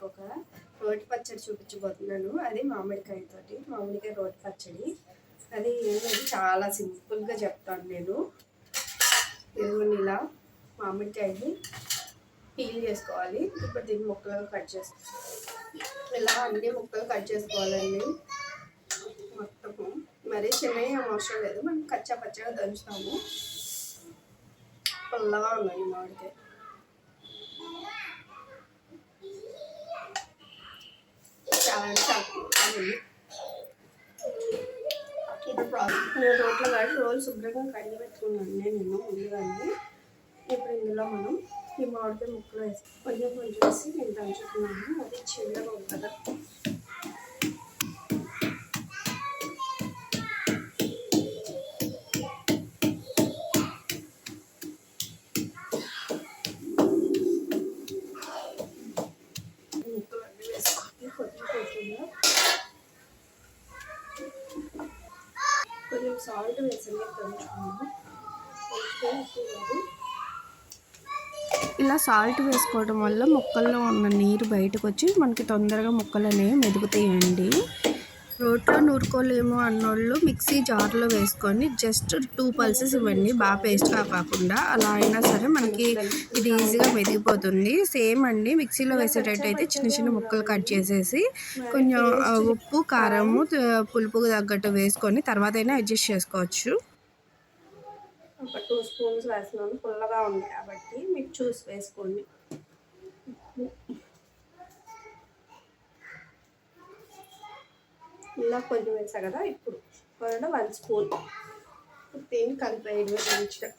మీకు ఒక రోటి పచ్చడి చూపించబోతున్నాను. అది మామిడికాయతోటి మామిడికాయ రోటి పచ్చడి. అది ఏంటంటే చాలా సింపుల్గా చెప్తాను నేను. ఇదిగోండి ఇలా మామిడికాయని పీల్ చేసుకోవాలి. ఇప్పుడు దీన్ని ముక్కలుగా కట్ చేసుకోవాలి ఇలా అన్ని ముక్కలు కట్ చేసుకోవాలండి. మొత్తము. మరీ చిన్నవి అవసరం లేదు. మనం కచ్చా పచ్చగా దంచుతాము. పుల్లగా ఉన్నాయి మామిడికాయ. చాలా అంటే ఇప్పుడు ప్రాసెస్ నేను రోట్లో కాదు రోజు శుభ్రంగా కడిగి పెట్టుకున్నాను నేను ముందుగానే ఇప్పుడు ఇందులో మనం ఈ మామిడికాయ ముక్కలు వేసి కొంచెం కొంచెం వేసి నేను దంచుతున్నాను అది చిన్నగా ఉంటుంది సాల్ట్ వేసండి ఇలా సాల్ట్ వేసుకోవడం వల్ల మొక్కల్లో ఉన్న నీరు బయటకు వచ్చి మనకి తొందరగా మొక్కలు అనేవి మెదుగుతాయండి. రోట్లో నూరుకోలేము అన్నోళ్ళు మిక్సీ జార్లో వేసుకొని జస్ట్ టూ పల్సెస్ ఇవ్వండి. బాగా పేస్ట్గా కాకుండా అలా అయినా సరే మనకి ఇది ఈజీగా మెదిగిపోతుంది. సేమ్ అండి మిక్సీలో వేసేటట్టయితే చిన్న చిన్న ముక్కలు కట్ చేసేసి కొంచెం ఉప్పు కారము పులుపుకు తగ్గట్టు వేసుకొని తర్వాత అయినా అడ్జస్ట్ చేసుకోవచ్చు. ఒక టూ స్పూన్స్ వేసినాను పుల్లగా ఉంది కాబట్టి మీరు చూసి వేసుకోండి. ఇలా కొంచెం వేసా కదా ఇప్పుడు కొనడం వన్ స్పూన్. దీన్ని కలిపేయడమే మంచిగా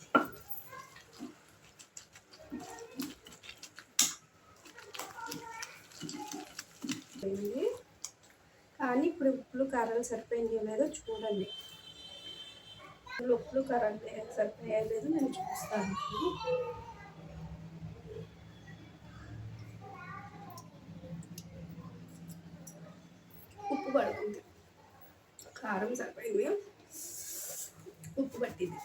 కానీ ఇప్పుడు ఉప్పులు కారాలు సరిపోయిందో లేదో చూడండి. ఇప్పుడు ఉప్పులు కారాలు లే- సరిపోయాయో లేదో నేను చూస్తాను ఉప్పు పడుతుంది కారం సరిపోయింది. ఉప్పు పట్టింది.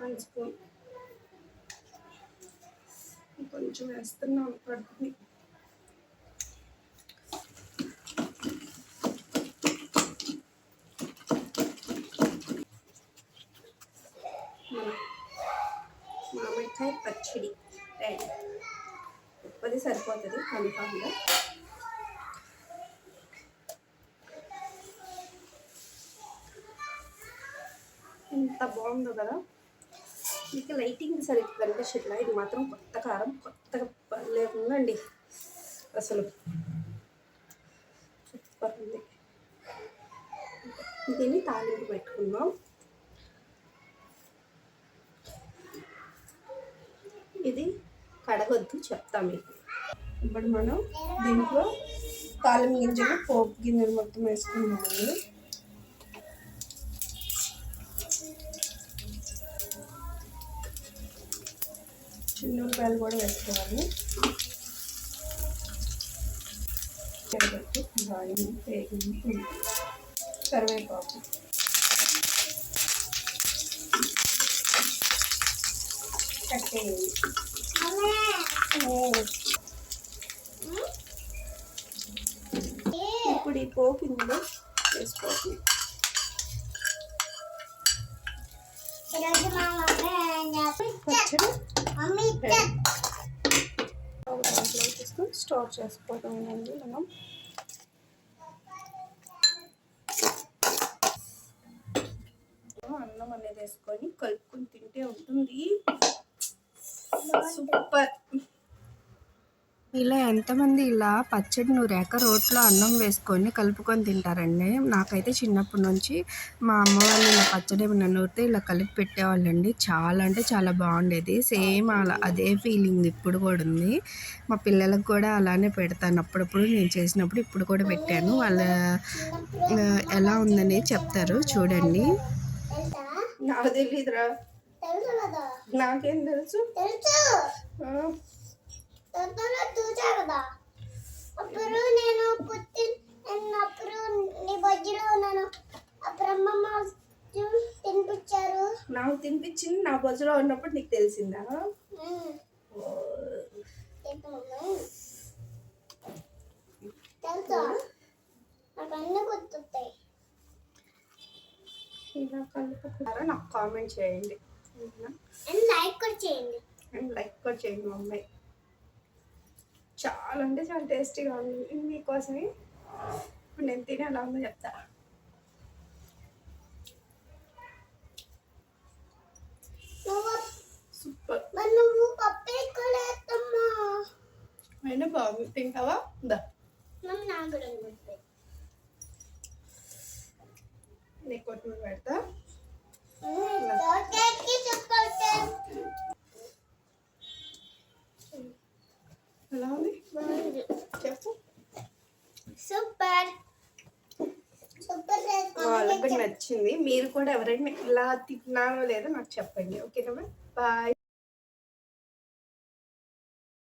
One spoon. కొంచెం వేస్తున్నాను పడుతుంది. మామిడికాయ పచ్చడి రెడీ. ఉప్పది సరిపోతుంది కన్ఫామ్గా. ఎంత బాగుందో కదా. మీకు లైటింగ్ సరిగ్గా కనిపించట్లా ఇది మాత్రం కొత్త కారం కొత్తగా లేకుందండి అసలు సూపర్ ఉంది. దీన్ని తాలింపు పెట్టుకుందాం. ఇది కడగొద్దు చెప్తా మీకు. ఇప్పుడు మనం దీంట్లో తాలింపు గింజలు పోపు గింజలు మొత్తం వేసుకున్నాము ఉల్లిపాయలు కూడా వేసుకోవాలి. కరివేపాకు. బాగా వేగింది కరివేపాకు కట్టేయండి ఇప్పుడు ఈ పోపు ఇందులో వేసుకోవాలి? పచ్చడి మమ్మీ ఇక్కడ ఒక దాంట్లో తీసుకొని స్టోర్ చేసుకోవటమేనండి మనం. అన్నం అనేది వేసుకొని కలుపుకొని తింటే ఉంటుంది. సూపర్. ఇలా ఎంతమంది ఇలా పచ్చడి నూరాక రోట్లో అన్నం వేసుకొని కలుపుకొని తింటారండి. నాకైతే చిన్నప్పటి నుంచి మా అమ్మ వాళ్ళు ఇలా పచ్చడి ఏమైనా నూరితే ఇలా కలిపి పెట్టేవాళ్ళండి. చాలా అంటే చాలా బాగుండేది. సేమ్ అలా అదే ఫీలింగ్ ఇప్పుడు కూడా ఉంది. మా పిల్లలకు కూడా అలానే పెడతాను. అప్పుడప్పుడు నేను చేసినప్పుడు ఇప్పుడు కూడా పెట్టాను. వాళ్ళ ఎలా ఉందని చెప్తారు. చూడండి. నాకు తెలియదురా నాకేం తెలుసు? కదా? అప్పుడు నేను పుట్టిన అప్పుడు నీ బొజ్జులో ఉన్నాను. అప్పుడు అమ్మమ్మ తినిపించారు. నాకు తినిపించింది నా బొజ్జులో ఉన్నప్పుడు నీకు తెలిసిందా? తెలుసా? నాకు అన్ని గుర్తుంటాయి. ఇలా కలుపుకున్నారో నాకు కామెంట్ చేయండి. అండ్ లైక్ కూడా చేయండి. అండ్ లైక్ కూడా చేయండి మమ్మీ చాలా అంటే చాలా టేస్టీగా ఉంది. ఇది మీకోసమే. ఇప్పుడు నేను తినే ఎలా ఉందో చెప్తా. సూపర్. అయినా బాగుంది తింటావా? దా. నాకు కొత్తిమీర పెడతా చాక్లెట్కి చెప్పాలి ఎలా ఉంది చెప్పు సూపర్ వాళ్ళకి నచ్చింది. మీరు కూడా ఎవరైనా ఇలా తిన్నారో లేదో నాకు చెప్పండి. ఓకేనా బాయ్.